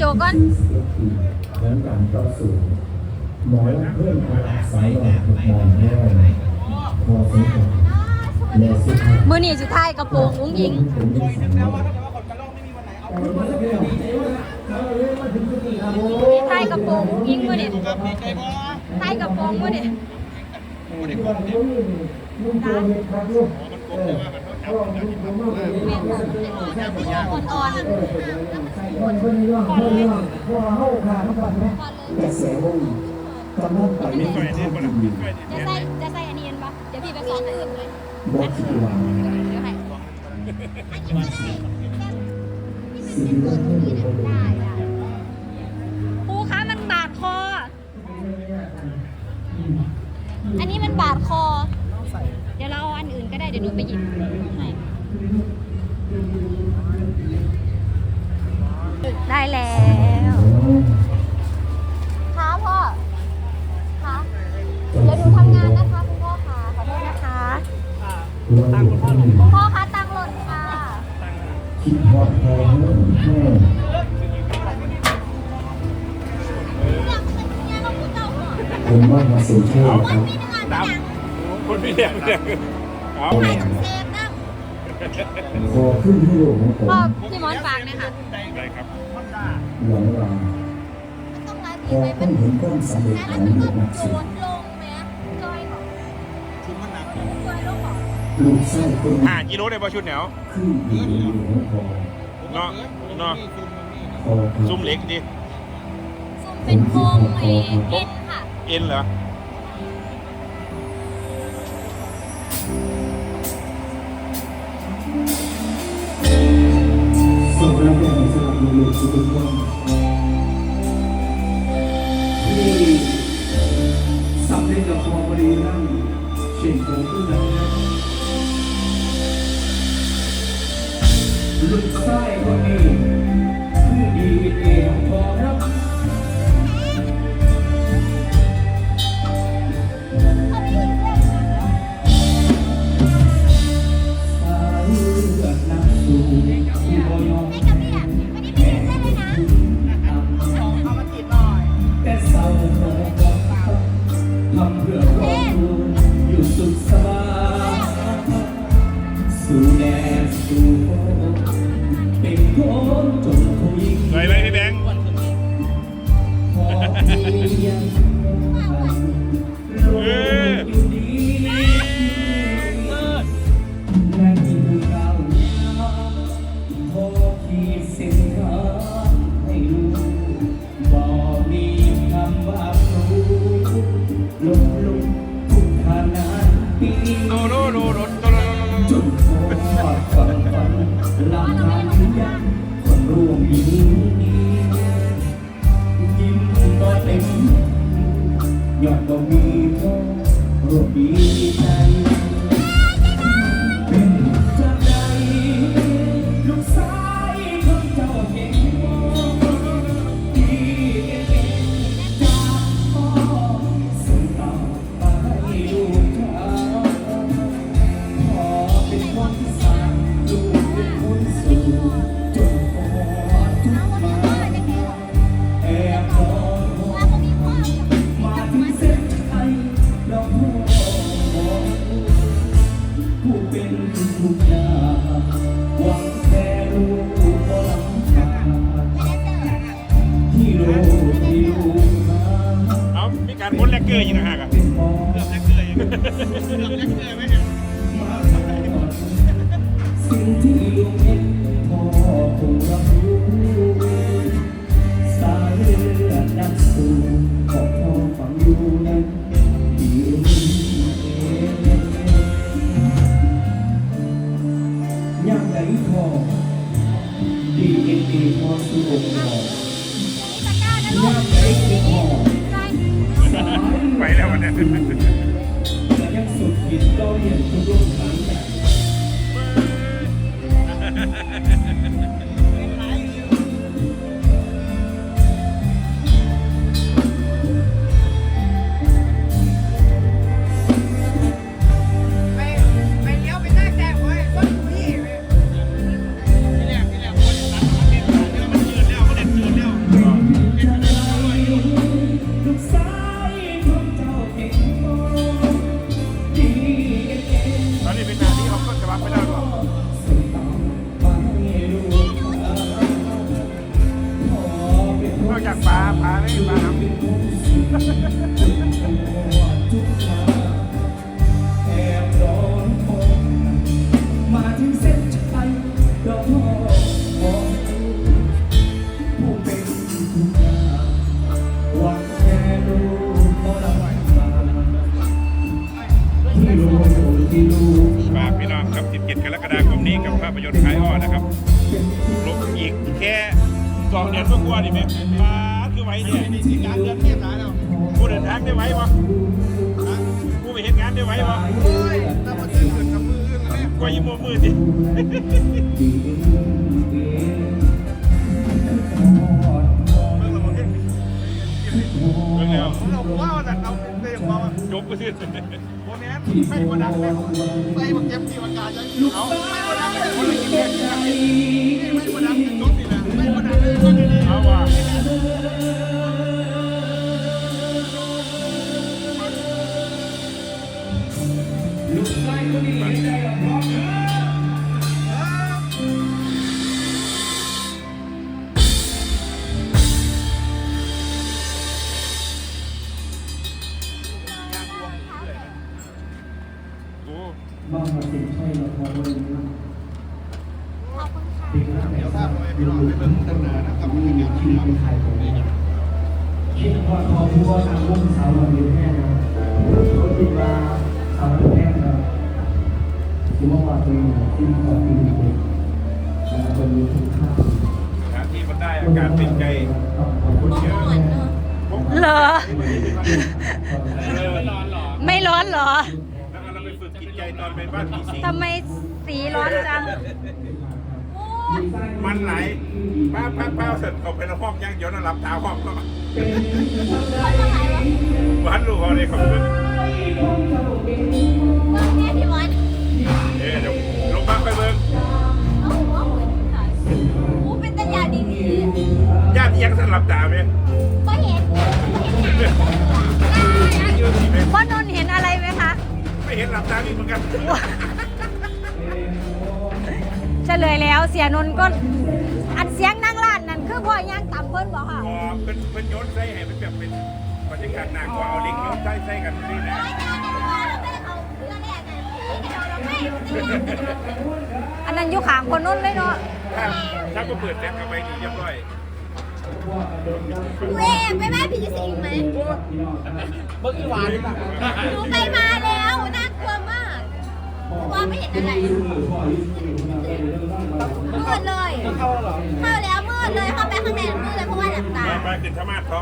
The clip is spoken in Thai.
ในเบื้องพ่อโจก่อนเหมือนการต่อสู้หมอเพื่อนพาสายออกถูกมองแน่พอสมควรแลสุดท้ายมือนี่สุดท้ายกระโปรงอุ้งยิงผมยังสั่งว่าท้ายกระโปรงอุ้งยิงมือนี่ท้ายกระโปรงมือนี่ อ่อนกระแสวงกำลังไปในทางที่ดีๆจะใส่จะใส่อันนี้เห็นปะเดี๋ยวพี่ไปสอนอื่นเลยบอกคิดว่าเดี๋ยวให้สิ่งที่ไม่เป็นประโยชน์ครูคะมันบาดคอ อันนี้มันบาดคอ เดี๋ยวเราเอาอันอื่นก็ได้เดี๋ยวหนูไปหยิบ ผมว่ามาสู่เทพครับครับคนพี่เลี้ยงเนี่ยเอาขอขึ้นให้โลกของผมพ่อพี่มอนฝากหนะคะได้ครับหวังว่าพอต้องเห็นความสำเร็จของเด็กนักสู้ลูกไส้คนห้ากิโลได้ป่ะชุดเหนียวขึ้นอยู่ในหลวงพอเนาะเนาะพอครับซุ่มเล็กดิเป็นโครงเอ็นค่ะ เอ็นเหรอสำหรับอย่างสำหรับลูกทุกคนที่สำเร็จกับพอบริรัมย์เช่นผมที่นั้นลูกไส้คนนี้คือดีเองพอรับ เพีย ว การพ้น วะไม่ได้หรอกนอกจากปลาปลาไม่ปลา แค่สองเดือนก็กลัวดิแม่มาคือไหวเนี่ยนี่สิการเดือนเทียบหลายแล้วผู้เดินทางได้ไหวปะผู้ไปเห็นงานได้ไหวปะโอ้ยถ้ามันจะเกิดกับมืออื่นแล้วเนี่ยกว่ายิ้มมือดิเมื่อเราบอกแค่เบิ่งแล้วเราว่าแต่เราได้อย่างว่าจบไปสิโมเมนต์ไม่กดดันเลยไม่บังเก็บที่ประกาศยังเอาไม่กดดันเลยคนละกินเองไม่กดดัน ชายคนได้รับพร้อมนะโอ้บ้าติดใช่เราพอวันนี้ขอบคุณค่ะติดแล้วเดี๋ยวภาพไปพี่น้องไปเบิ่งกันหนานะครับมีมีชีงานที่เป็นไทยผมคิดว่าพอผู้ว่าทางวงสาวเราเรียนแค่นะคิดว่าสาวเรา แค่นะคิดว่าว่าตัวเองที่ขอที่ดีเลยแล้วก็มีคุณค่าสถานที่มันได้อากาศเป็นใจขอบคุณบ่เยอะอ่อนเนอะเหรอเออร้อนหรอไม่ร้อนเหรอแล้วก็เราไปฝึกกินใจตอนไปบ้านผีสิงทำไมสีร้อนจังโอ้มันไหลป้าป้าป้าเสร็จเขาไปในห้องยังเดี๋ยวน่าหลับตาห้องก็คนมาหายวะบ้านลูกเขาเลยเขาเป็นเบิ่งแม่พี่วันาติยังสลับตาไหมก็เห็นบ่เห็นหน้ายืนสิไหมพ่อนนท์เห็นอะไรไหมคะ ไม่เห็นหลับตาอีกเหมือนกันเฉลยแล้วเสียนนท์ก็อันเสียงนั่งร้านนั่นคือพ่อย่างต่ำเพิ่นบอกค่ะพอเป็นเป็นโยนใส่ให้มันแบบเป็นบรรยากาศหนักกว่าเอาเล็กโยนใส่ใส่กันนี่นะอันนั้นอยู่ขางคนนู้นเลยเนาะถ้าถ้าก็เปิดแจ็คเอาไปดีเรียบร้อย เว้ยไปบ้านผีสิงไหมเบิ่งอีหวานหนูไปมาแล้วน่ากลัวมากว่าไม่เห็นอะไรมืดเลยเข้าแล้วเหรอเข้าแล้วมืดเลยเข้าไปข้างในมืดเลยเพราะว่าหลับตามามาขึ้นธรรมะเขา